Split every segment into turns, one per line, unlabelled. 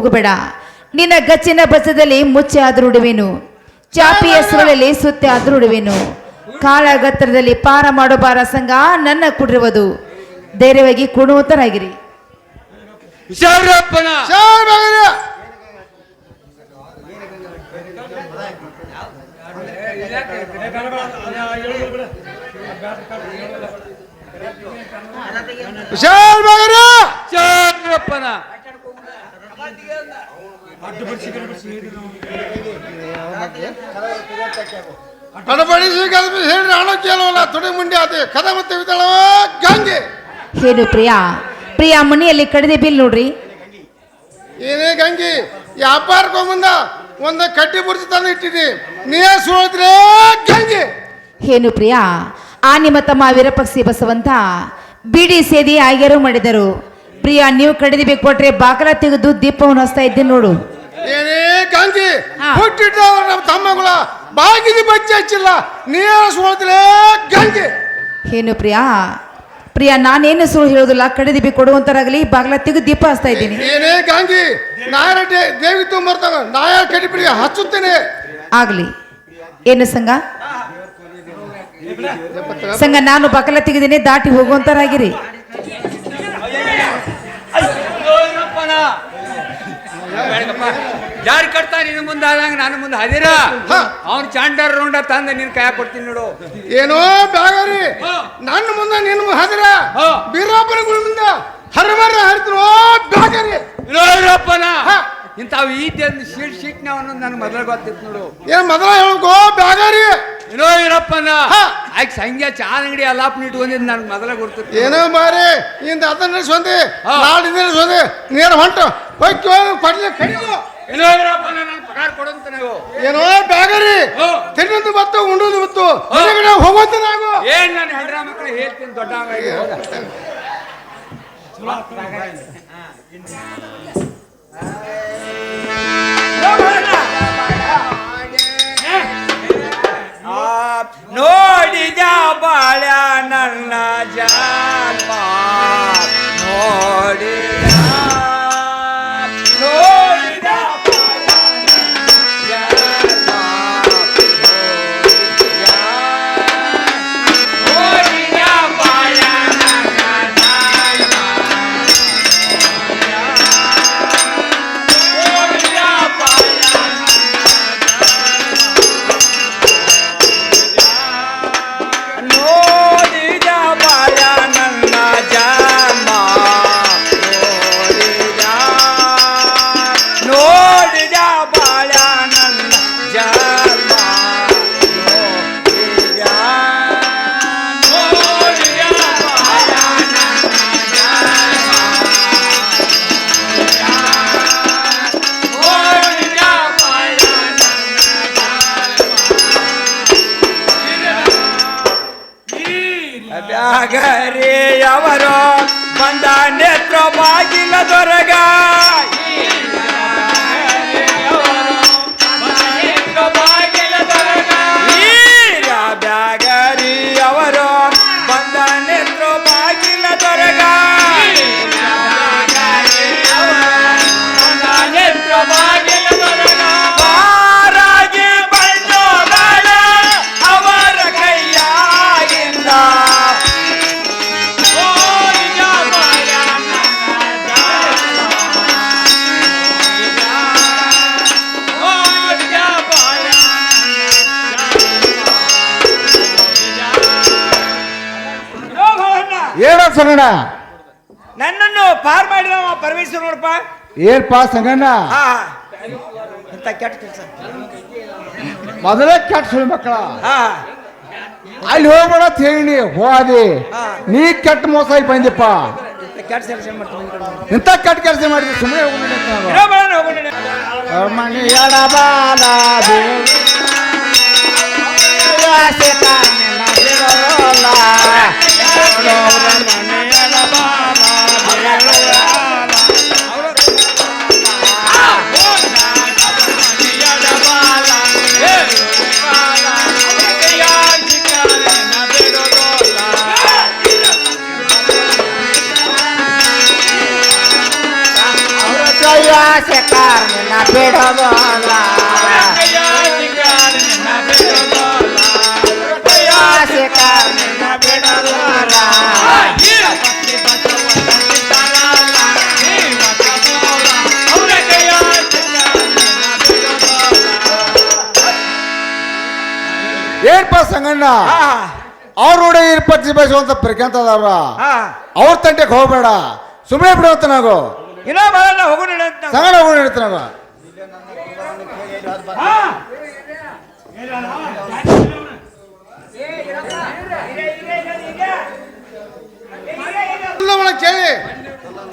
ಹೋಗಬೇಡ. ನಿನ್ನ ಗಚ್ಚಿನ ಬಸದಲ್ಲಿ ಮುಚ್ಚೆ ಆದ್ರೂ ಉಡುವೆನು ಚಾಪಿಯ ಸುರಳಲ್ಲಿ ಸುತ್ತೆ ಆದರೂ ಉಡುವೆನು ಕಾಳ ಗತ್ತರದಲ್ಲಿ ಪಾರ ಮಾಡೋ ಬಾರ ಸಂಘ ನನ್ನ ಕುಡಿರುವುದು. ಧೈರ್ಯವಾಗಿ ಕುಣುವತರಾಗಿರಿ
ಶೌರಪ್ಪನ!
ಏನು ಪ್ರಿಯಾ? ಪ್ರಿಯಾ ಮನೆಯಲ್ಲಿ ಕಡಿದೆ ಬಿಲ್ ನೋಡ್ರಿ.
ಏನೇ ಗಂಗಿ ವ್ಯಾಪಾರಕ್ಕೆ ಮುಂದ ಒಂದು ಕಟ್ಟಿ ಬುರ್ಜಿ ತಂದು ಇಟ್ಟಿನಿ ನೀ ಸುಳಿದ್ರೆ ಗಂಗೆ.
ಏನು ಪ್ರಿಯಾ? ಆ ನಿಮ್ಮ ತಮ್ಮ ವೀರಪಕ್ಷಿ ಬಸವಂತ ಬಿಡಿ ಸೇದಿ ಆಗ್ಯಾರು ಮಾಡಿದರು. ಪ್ರಿಯಾ ನೀವು ಕಡಿದಿ ಬೇಕು ಕೊಟ್ರೆ ಬಾಕಲ ತೆಗೆದು ದೀಪವನ್ನು ಹಚ್ತಾ ಇದ್ದೀನಿ ನೋಡು.
ಏನೇ
ಹಾ.
ಹುಟ್ಟಿಟ್ಟವ್ರು ನಮ್ಮ ತಮ್ಮಗಳ ಬಾಗಿದಿ ಬಚ್ಚಿ ಹಚ್ಚಿಲ್ಲ. ನೀರು ಗಂಗೆ
ಏನು ಪ್ರಿಯಾ? ಪ್ರಿಯಾ ನಾನೇನು ಸುಳ್ಳು ಹೇಳೋದಿಲ್ಲ. ಕಡಿದಿ ಬಿ ಕೊಡುವಂತರಾಗಲಿ. ಬಾಗ್ಲ ತೆಗೆದು ದೀಪ ಹಚ್ತಾ ಇದ್ದೀನಿ.
ಏನೇ ಗಾಂಗಿ ನಾಯರಟ್ಟೆ ದೇವಿ ತುಂಬರ್ತಾವ ನಾಯ ಕಡಿಬಿಡಿ ಹಚ್ಚುತ್ತೇನೆ.
ಆಗಲಿ. ಏನು ಸಂಘ? ಸಂಘ ನಾನು ಬಾಕಲ ತೆಗೆದಿನಿ ದಾಟಿ ಹೋಗುವಂತರಾಗಿರಿ.
ಯಾರು ಕಟ್ತಾ ನಿನ್ನ ಮುಂದೆ ಆದಂಗ ನಾನು ಮುಂದೆ ಹದಿರ? ಅವ್ನ ಚಾಂಡರ್ ರೌಂಡ ತಂದ ನಿನ್ ಕಾಯ ಕೊಡ್ತೀನಿ ನೋಡು.
ಏನೋ ಬ್ಯಾಗರಿ. ನನ್ನ ಮುಂದೆ ನಿನ್ನ ಹದಿರ?
ಬೀರಪ್ಪನ
ಬೀರಪ್ಪನ ಮುಂದೆ ಹರಮರ ಹರಿದ್ರು ಬ್ಯಾಗರಿ. ಹಾ.
ಇಂಥವು ಈತಿ ಒಂದು ಶೀಟ್ ಶೀಟ್ನ ಅನ್ನೋದು ನನಗೆ ಮೊದಲ ಗೊತ್ತಿತ್ತು ನೋಡು.
ಏನ್ ಮೊದಲ ಹೇಳ್ಕೋ ಬ್ಯಾಗರಿ.
ಏನೋ ಇರಪ್ಪನ
ಹಾ.
ಆಯ್ಕೆ ಸಂಜೆ ಚಾ ಅಂಗಡಿ ಅಲ್ಲಾಪನ ಇಟ್ಕೊಂಡಿದ್ ನನಗೆ ಮೊದಲ ಗೊತ್ತಿತ್ತು.
ಏನೋ ಮಾರಿ ಇಂದ ಅದನ್ನ ಸೊಂದಿ
ಹಾ.
ನಾಡಿನ ಸೊಂದಿ ನೇರ ಹೊಂಟು ಹೋಯ್ತು ಪಡ್ಲಿ ಕಡಿದು
ಏನೋ ಇರಪ್ಪನ ನಾನು ಪಗಾರ ಕೊಡಂತ ನೀವು.
ಏನೋ ಬ್ಯಾಗರಿ. ತಿನ್ನೋದು ಬತ್ತು ಉಂಡುದು ಬತ್ತು. ಹೊರಗಡೆ ಹೋಗೋದು ನಾವು
ಏನ್ ನಾನು ಹೆಂಡ್ರ ಮಕ್ಕಳು ಹೇಳ್ತೀನಿ ದೊಡ್ಡ ನೋಡಿದ ಬಾಳ ನನ್ನ ಜನ್ಮ ನೋಡಿದ ನೋಡಿದ
ಸಂಗಣ್ಣ?
ನನ್ನನ್ನು ಪಾರ್ ಮಾಡಿದ ಪರಮೇಶ್ವರ ನೋಡಪ್ಪ.
ಏನ್ಪಾ ಸಂಗಣ್ಣ?
ಹಾ ಇಂಥ ಕೆಟ್ಟ ಕೆಲಸ.
ಮೊದಲೇ ಕೆಟ್ಟ ಸುಳಿ ಮಕ್ಕಳ.
ಹಾ.
ಅಲ್ಲಿ ಹೋಗ್ಬೇಡ ಅಂತ ಹೇಳಿ ಹೋದಿ.
ಹಾ.
ನೀ ಕೆಟ್ಟ ಮೋಸ ಆಗಿ ಬಂದಿಪ್ಪ.
ಇಂಥ ಕೆಟ್ಟ ಕೆಲಸ ಮಾಡ್ತೀನಿ
ಇಂಥ ಕೆಟ್ಟ ಕೆಲಸ ಮಾಡಿದ್ರೆ ಸುಮ್ಮನೆ ಹೋಗ್ಬಿಡಿ
ಹೋಗೋಣ
ಮಣಿ ಎಡಬಾಲ
Yeah. ಬಿಡೋದಲ್ಲ
ಏನ್ಪ ಸಂಗಣ್ಣ ಅವ್ರ ಇಪ್ಪತ್ತು ಬಯಸುವಂತ ಪ್ರಿಕಂತದವ್ರ. ಅವ್ರ ತಂಟೆಗೆ ಹೋಗ್ಬೇಡ. ಸುಮ್ಮನೆ ಬಿಡುವಂತ ನಾವು
ಇನ್ನೂ ಬರಲ್ಲ ಹೋಗೋಣ
ಸಂಗಣ್ಣ ಹೋಗಿ ಹೇಳ್ತ ನಾವು
ಕೇಳಿ.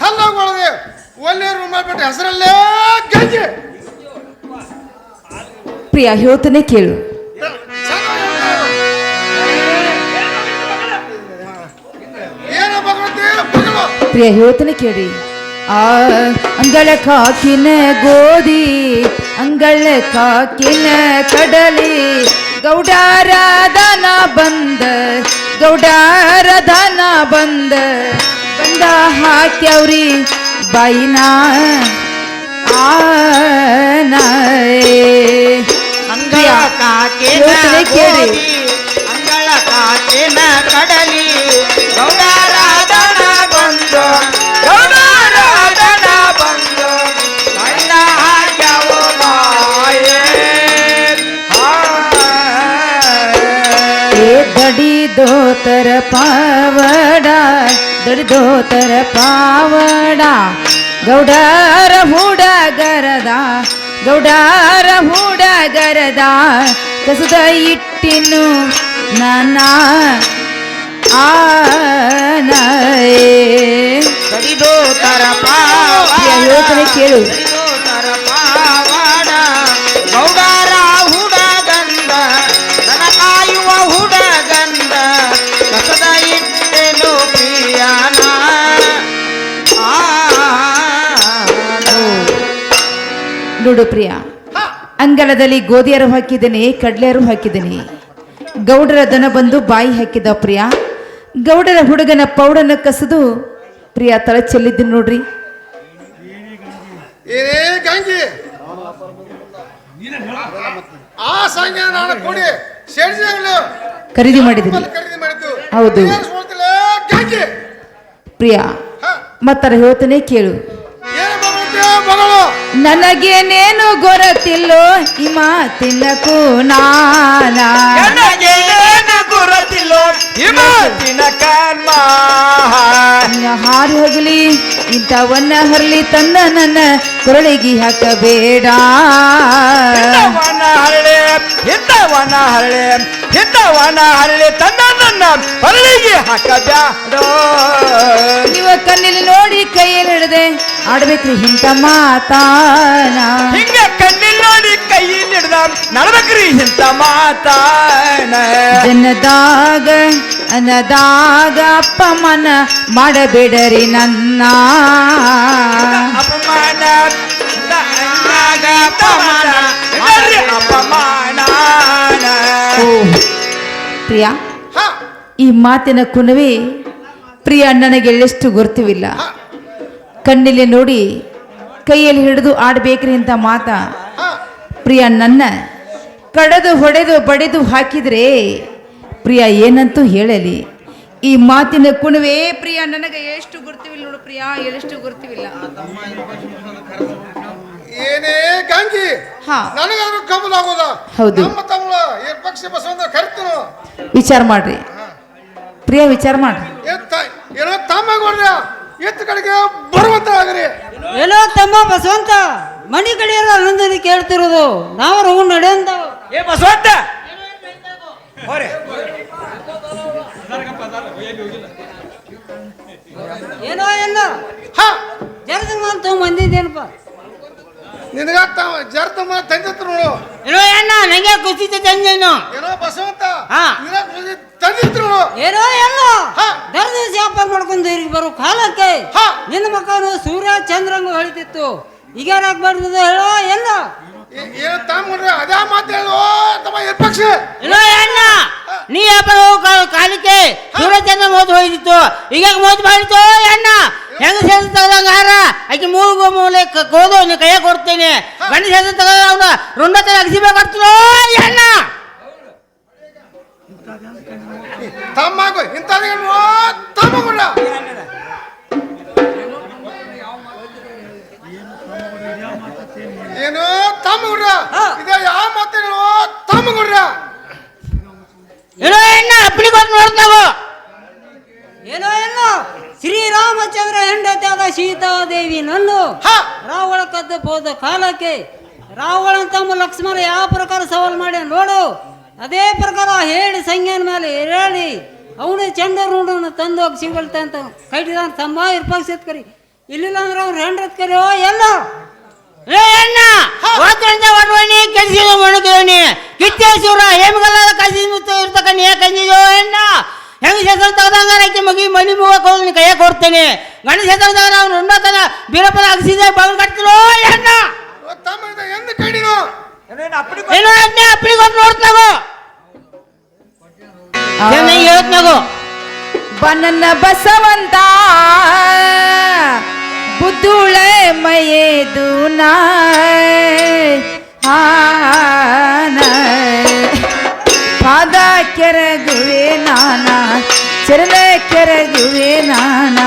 ತಲ್ಲೊಳಗೆ ಒಳ್ಳೆ ರೂಮ್ ಮಾಡ್ಬಿಟ್ಟು ಹೆಸರಲ್ಲೇ ಗಂಜಿ
ಪ್ರಿಯ ಹೇಳ್ತಾನೆ ಕೇಳು. ಪ್ರಿಯ ಹೇಳ್ತಾನೆ ಕೇಳಿ. ಅಂಗಳ ಕಾಕಿನ ಗೋಧಿ ಅಂಗಳ ಕಾಕಿನ ಕಡಲಿ ಗೌಡಾರ ದನ ಬಂದ ಗೌಡಾರ ದನ ಬಂದ ಬಂದ ಹಾಕ್ಯವ್ರಿ ಬಾಯಿನ ಆನ
ಅಂಗಳ ಕಾಕಿನ
ಯೋಚನೆ ಕೇಳಿ.
ಗೋಧಿ, ಅಂಗಳ ಕಾಕಿನ ಕಡಲಿ ಗೌಡರಾಧನ
ಏ ದಡಿ ದೋತರ ಪಾವಡ ದಡಿ ದೋತರ ಪಾವಡ. ಗೌಡರ ಹುಡಗರದ ಗೌಡರ ಹುಡಗರದ ಕಸದ ಇಟ್ಟಿನು ನನ್ನ ಯೋಚನೆ ಕೇಳು.
ಗೌಡರ
ನೋಡು ಪ್ರಿಯ. ಅಂಗಳದಲ್ಲಿ ಗೋಧಿಯರು ಹಾಕಿದ್ದೀನಿ ಕಡ್ಲೆಯರು ಹಾಕಿದ್ದೀನಿ. ಗೌಡರ ದನ ಬಂದು ಬಾಯಿ ಹಾಕಿದ ಪ್ರಿಯ. ಗೌಡರ ಹುಡುಗನ ಪೌಡನ ಕಸದು ಪ್ರಿಯ ತಲೆ ಚೆಲ್ಲಿದ್ದೀನಿ ನೋಡ್ರಿ. ಖರೀದಿ ಮಾಡಿದ್ದೀನಿ. ಹೌದು. ಪ್ರಿಯ ಮತ್ತಾರ ಹೇಳ್ತಾನೆ ಕೇಳು. ನನಗೇನೇನು ಗೊರತಿಲ್ಲೋ ಈ ಮಾತಿನ ಕೂನಾನ.
ಗೊರತಿಲ್ಲೋ ಈ ಮಾತಿನ
ಕರ್ಮ ಹಾರಿ ಹೋಗಲಿ ಇಂಥವನ್ನ ಹರಲಿ ತಂದ ನನ್ನ ಕೊರಳಿಗೆ ಹಾಕಬೇಡ.
ಹಿದ್ದವನ ಹರಳೆ ಇಂಥವನ ಹರಳೆ ಇಂಥವನ ಹರಳೆ ತನ್ನ ನನ್ನ ಹರಳಿಗೆ ಹಾಕಬ್ಯಾಡೋ
ನೀವ ಕಣ್ಣಿಲ್ಲಿ ನೋಡಿ ಕೈಯಲ್ಲಿ ಹಿಡದೆ ಆಡ್ಬೇಕ್ರಿ ಇಂಥ ಮಾತಾನ
ಹಿಂಗ ಕಣ್ಣಿಲ್ ನೋಡಿ ಕೈ ಹಿಡ್ದ ನಡ್ಬೇಕ್ರಿ ಇಂಥ ಮಾತಾನ
ಜನದಾಗ ಅನ್ನದಾಗ ಅಪ್ಪಮನ ಮಾಡಬೇಡರಿ ನನ್ನ
ಅಪಮಾನ ಅಣ್ಣಾಗ ಅಪಮಾನ ಬರ್ರಿ ಅಪಮಾನ
ಓ ಪ್ರಿಯ
ಹ,
ಈ ಮಾತಿನ ಕುನವಿ ಪ್ರಿಯ ಅಣ್ಣನಿಗೆ ಎಳ್ಳೆಷ್ಟು ಗೊತ್ತಿವಿಲ್ಲ ಕಣ್ಣಿಲೆ ನೋಡಿ ಕೈಯಲ್ಲಿ ಹಿಡಿದು ಆಡ್ಬೇಕ್ರಿ ಅಂತ ಮಾತ. ಪ್ರಿಯ ನನ್ನ ಕಡದು ಹೊಡೆದು ಬಡಿದು ಹಾಕಿದ್ರೆ ಪ್ರಿಯ ಏನಂತೂ ಹೇಳಲಿ. ಈ ಮಾತಿನ ಕುಣವೇ ಪ್ರಿಯ ನನಗೆ ಎಷ್ಟು ಗುರ್ತಿವಿಲ್ಲ ನೋಡು ಪ್ರಿಯ ಎಷ್ಟು ಗುರ್ತಿವಿಲ್ಲ.
ಏನೇ ಗಂಗಿ
ಹೌದು. ವಿಚಾರ ಮಾಡ್ರಿ. ಪ್ರಿಯ ವಿಚಾರ ಮಾಡ್ರಿ.
ಎತ್ತ ಏನೋ ತಮ್ಮ ಕೊಡ್ರಿ. ಎತ್ತ ಕಡೆಗೆ ಬರುವಂತಾಗ್ರಿ
ಏನೋ ತಮ್ಮ ಬಸವಂತ ಮನಿ ಕಡೆ ನಂದನಿ ಕೇಳ್ತಿರೋದು ನಾವು ಹೂ ನಡೆಯಂತ.
ಏ ಬಸವಂತ!
ಏನೋ ಎಲ್ಲ
ಹ.
ಅಂತ ಮಾಲ್ ತಗೊಂಡ್ ಬಂದಿದ್ದೇನಪ್ಪ.
ನಿನಗ ತಮ್ಮ ಜರ್ ತಮ್ಮ ತಂದಿತ್ತು ನೋಡು.
ಏನೋ ಅಣ್ಣ ನಂಗೆ ಖುಷಿ ತಂದೇನು
ಏನೋ ಬಸವಂತ
ಹಾ.
ನೋಡು
ಏನೋ ಎಲ್ಲ
ಹಾ.
ದರ್ದ ವ್ಯಾಪಾರ ಮಾಡ್ಕೊಂಡು ಇಲ್ಲಿಗೆ ಬರೋ ಕಾಲಕ್ಕೆ
ಹಾ.
ನಿನ್ನ ಮಕ್ಕಳು ಸೂರ್ಯ ಚಂದ್ರಂಗ ಹೊಳಿತಿತ್ತು. ಈಗ ಬರ್ತದೆ ಹೇಳೋ ಎಲ್ಲ
ಏನೋ ತಮ್ಮ ಅದೇ ಮಾತು ಹೇಳು. ತಮ್ಮ ಎರ್ ಪಕ್ಷ
ಏನೋ. ಅಣ್ಣ
ನೀ ಯಾಪ ಕಾಲಕ್ಕೆ ಸೂರಜನ ಮೋದಿ ಹೋಯ್ತಿತ್ತು ಈಗ ಮೋದಿ ಮಾಡಿತ್ತು ಅಣ್ಣ ಹೆಂಗ ಸೇರಿಸ್ ತಗದಂಗ ಹಾರ? ಆಕೆ ಮೂಗು ಮೂಲೆ ಕೋದು ನೀ ಕೈಯಾಗ ಕೊಡ್ತೇನೆ. ಗಂಡ ಸೇರಿಸ್ ತಗದ ಅವನ ರುಂಡತನ ಅಗಸಿಬೇಕಾಗ್ತದೋ ಅಣ್ಣ
ತಮ್ಮಾಗು ಇಂಥದ್ದು ತಮ್ಮಗುಡ. ಏನು ತಮ್ಮಗುಡ್ರ ಇದ ಯಾವ ಮಾತೇನು ತಮ್ಮಗುಡ್ರ
ಏನೋ ಅಣ್ಣ ಅಪ್ಪಳಿ ಬಂದು ನೋಡ್ತಾವು ಏನೋ ಏನೋ ಶ್ರೀರಾಮಚಂದ್ರ ಹೆಂಡತಿಯಾದ ಸೀತಾದೇವಿ ನನ್ನು
ಹಾ.
ರಾವಣ ಕದ್ದು ಹೋದ ಕಾಲಕ್ಕೆ ರಾವಣ ತಮ್ಮ ಲಕ್ಷ್ಮಣ ಯಾವ ಪ್ರಕಾರ ಸವಾಲು ಮಾಡಿ ನೋಡು. ಅದೇ ಪ್ರಕಾರ ಹೇಳಿ ಸಂಜ್ಞಾನ ಮೇಲೆ ಹೇಳಿ ಅವನು ನೋಡೋಣ ತಂದು ಹೋಗಿ ಸಿಂಗಳ್ತ ಅಂತ ಕೈಟಿದ ತಮ್ಮ ಇರ್ಪಾಗ ಕರಿ ಇಲ್ಲಿಲ್ಲ ಅಂದ್ರೆ ಅವ್ರು ಹೆಂಡ್ರತ್ ಕರಿ ಓ ಎಲ್ಲ? ಏ ಅಣ್ಣ ಓದ್ರಂತ ಒಡ್ವಣಿ ಕೆಲ್ಸಿದ ಮಣಕಿದವನಿ ಕಿತ್ತೇಶ್ವರ ಹೇಮಗಲ್ಲಾದ ಕಸಿ ಮುತ್ತ ಏ ಕಂದಿದೋ ಅಣ್ಣ ಹೆಂಗ ಹೆಸರು ತೆಗ್ದಂಗ ಆಕೆ ಮಗಿ ಮನಿ ಮೂವಕ್ಕೆ ಹೋಗಿ ಕೈಯ ಕೊಡ್ತೇನೆ. ಗಣೇಶ ಹೆಸರು ತೆಗ್ದ ಅವ್ನು ಉಣ್ಣತನ ಬೀರಪ್ಪನ ಅಗಸಿದ ಬಾಗಿಲು ಕಟ್ತಿರೋ ಅಣ್ಣ?
ತಮ್ಮ ಇದ ಎಂದು ಕಡಿನು
ಏನೋ ಅಣ್ಣ ಅಪ್ಪಳಿ ಕೊಟ್ಟು ನೋಡ್ತಾಗೋ ಚೆನ್ನಾಗಿ ಹೇಳ್ತಾಗೋ
ಬನನ ಬಸವಂತ ಬುದ್ಧುಳೆ ಮಯೇದು ಹಾನ ಪಾದ ಕೆರಗುವೆ ನಾನ ಚರಣ ಕೆರಗುವೆ ನಾನ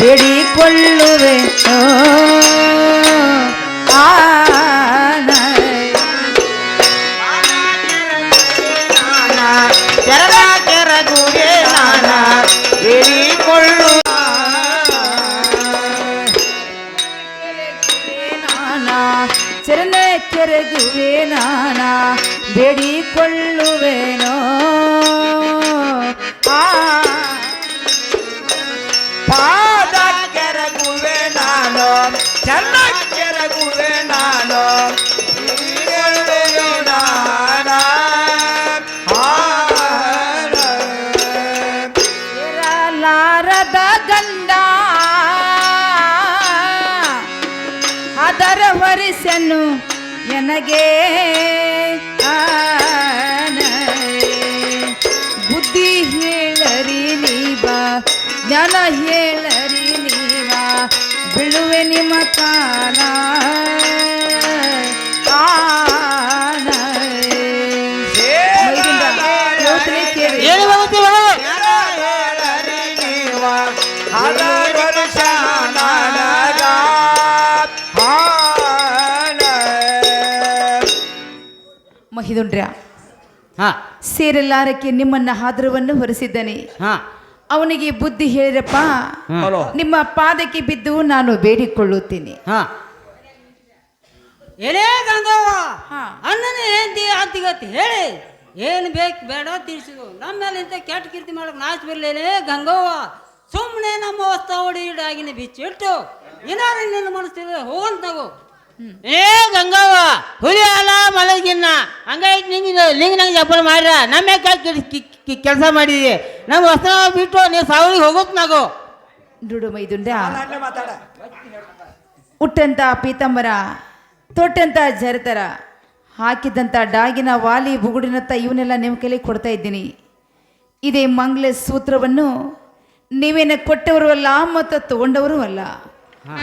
ಬೇಡಿಕೊಳ್ಳುವೆ ಓ. ಬೇಡಿಕೊಳ್ಳುವೆನೋ? ಆ
ಪಾದ ಕೆರಗುವೆ ನಾನು? ಚೆನ್ನ ಕೆರಗುವೆ ನಾನು?
ಅದರ ವರಿಸನು ನನಗೆ ಜ್ಞಾನ ಹೇಳರಿ ನೀವ ಬಿಳುವೆ ನಿಮ್ಮ ಕಾಲ. ಮಹಿದುಂಡ್ರ
ಹಾ.
ಸೇರಲಾರಕ್ಕೆ ನಿಮ್ಮನ್ನ ಹಾದರವನ್ನು ಹೊರಿಸಿದ್ದಾನೆ.
ಹಾ.
ಅವನಿಗೆ ಬುದ್ಧಿ ಹೇಳಿರಪ್ಪ. ನಿಮ್ಮ ಪಾದಕ್ಕೆ ಬಿದ್ದು ನಾನು ಬೇಡಿಕೊಳ್ಳುತ್ತೇನೆ.
ಹಾ. ಎಲೇ ಗಂಗವ್ವ
ಹಾ.
ಅಣ್ಣನ ಹೆಂಡತಿ ಅತ್ತಿಗತ್ತಿ ಹೇಳಿ. ಏನು ಬೇಕು ಬೇಡ ತಿಳಿಸಿದು ನಮ್ಮ ಮೇಲೆ ಇಂಥ ಕೆಟ್ಟ ಕೀರ್ತಿ ಮಾಡಕ್ ನಾಚ ಬರಲೇ ಗಂಗವ್ವ ಸುಮ್ಮನೆ ನಮ್ಮ ವಸ್ತಾ ಹೊಡಿ ಆಗಿನ ಬಿಚ್ಚಿಟ್ಟು ಏನಾರು ನಿನ್ನ ಮನಸ್ಸಿದೆ ಹೋಗಂತಾಗು ಏ ಗಂಗವ್ವ ಹುಲಿ ಅಲ್ಲ ಮಲಗಿನ್ನ. ಹಂಗಾಯ್ತು ನಿಂಗೆ ನಿಂಗೆ ನಂಗೆ ಜಪ್ಪಲ್ ಮಾಡ್ರ. ನಮ್ಮ ಕೆಲಸ ಮಾಡಿದಿ? ನಮ್ಮ ಹೊಸ ಬಿಟ್ಟು ನೀವು ಸಾವಿಗೆ ಹೋಗೋಕ್ ನಾವು
ದುಡು. ಮೈದುಂಡೆ ಉಟ್ಟಂತ ಪೀತಂಬರ ತೊಟ್ಟಂತ ಜರತರ ಹಾಕಿದಂಥ ಡಾಗಿನ ವಾಲಿ ಬುಗುಡಿನತ್ತ ಇವನ್ನೆಲ್ಲ ನಿಮ್ಮ ಕೈಲಿ ಕೊಡ್ತಾ ಇದ್ದೀನಿ. ಇದೇ ಮಂಗಲ ಸೂತ್ರವನ್ನು ನೀವೇನ ಕೊಟ್ಟವರು ಅಲ್ಲ ಮತ್ತು ತಗೊಂಡವರು ಅಲ್ಲ.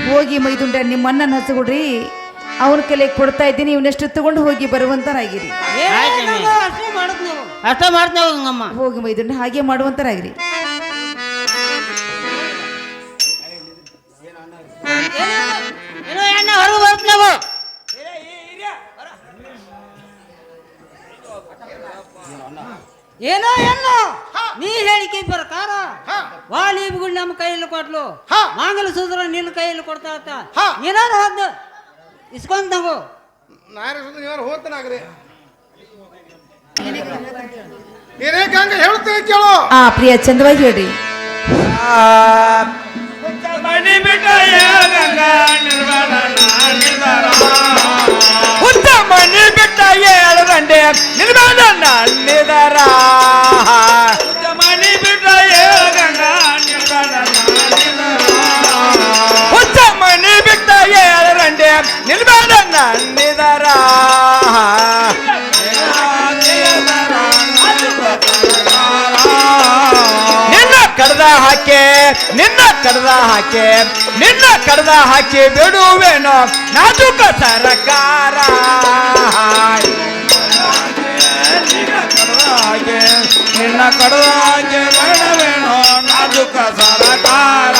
ಹೋಗಿ ಮೈದುಂಡ ನಿಮ್ಮನ್ನ ಅಣ್ಣನ ಅವನ ಕೈಲಿ ಕೊಡ್ತಾ ಇದ್ದೀನಿ ಇವನಷ್ಟು ತಗೊಂಡು ಹೋಗಿ ಬರುವಂತರಾಗಿರಿ.
ಅಷ್ಟೇ ಮಾಡುದು ನಾವು. ಅಷ್ಟೇ ಮಾಡ್ತೇವೆ
ಹೋಗಿ ಇದನ್ನ ಹಾಗೆ ಮಾಡುವಂತರಾಗಿರಿ.
ಏನೋ ಏನೋ ನೀ ಹೇಳಿಕೆ ಪ್ರಕಾರ ಹಾ ಬಿಗುಡ್ ನಮ್ಮ ಕೈಯಲ್ಲಿ ಕೊಟ್ಲು.
ಹಾ.
ಮಾಂಗಲ ಸೂತ್ರ ನಿನ್ನ ಕೈಯಲ್ಲಿ ಕೊಡ್ತಾ ಇರ್ತ
ಹಾ.
ಏನಾರು ಹದ್ದು ಇಸ್ಕೊಂಡ್ ನಾವು
ನಾನು ಸುಮ್ಮನೆ ನೀವಾರು ಹೋಗ್ತಾನಾಗ್ರಿ ಏನೇ ಗಂಗ ಹೇಳ್ತೇನೆ ಕೇಳು
ಆ ಪ್ರಿಯ ಚಂದವಾಗಿ ಹೇಳ್ರಿ
ಮಣಿ ಬಿಟ್ಟ ಗಂಗಾ ನಿರ್ವಾಣ ನಿರ್ಧಾರ ಹುತ್ತ ಮಣಿ ಬಿಟ್ಟ ಏಳದಂಡೆ ನಿರ್ವಾಣ ನಿರ್ಧಾರ ಕಡ್ದ ಹಾಕೆ, ನಿನ್ನ ಕಡ್ದ ಹಾಕಿ ಬಿಡುವೆನೋ ನಾಜುಕ ಸರಕಾರ. ನಿನ್ನ ಕಡ್ದ ಹಾಕಿ ಬಿಡುವೆನೋ ನಾಜುಕ ಸರಕಾರ.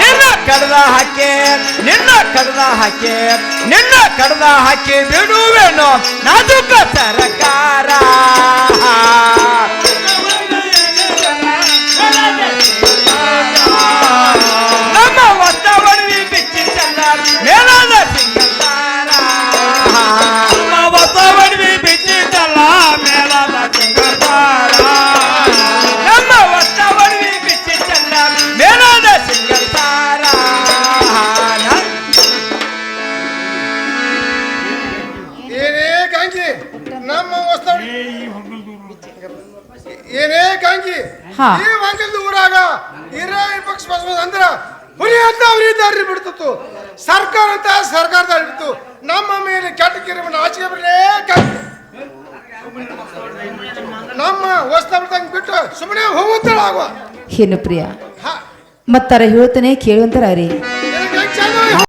ನಿನ್ನ ಕಡ್ದ ಹಾಕಿ, ನಿನ್ನ ಕಡ್ದ ಹಾಕಿ, ನಿನ್ನ ಕಡ್ದ ಹಾಕಿ ಬಿಡುವೆನೋ ನಾಜುಕ ಸರಕಾರ.
ಏನೇ ಕಾಂಗಿ
ಹಾ.
ಈ ಮಂಗಲ್ದ ಊರಾಗ ಹಿರಿಯ ಪಕ್ಷ ಬಸ್ಬೋದು ಅಂದ್ರ ಹುಲಿ ಅಂತ ಅವ್ರಿ ದಾರಿ ಬಿಡ್ತಿತ್ತು. ಸರ್ಕಾರ ಅಂತ ಸರ್ಕಾರ ದಾರಿ ಬಿಡ್ತು ನಮ್ಮ ಮೇಲೆ ಕೆಟ್ಟ ಕಿರಿಮನ ಆಚೆಗೆ ಬಿಡ್ಲೇ ಕಾಂಗಿ ನಮ್ಮ ಹೊಸ್ತಂಗ್ ಬಿಡ್ದಂಗ್ ಬಿಟ್ಟು ಸುಮ್ಮನೆ ಹೋಗುತ್ತಾಳ ಆಗುವ
ಏನು ಪ್ರಿಯ?
ಹಾ.
ಮತ್ತಾರ ಹೇಳ್ತಾನೆ ಕೇಳುವಂತಾರ ರೀ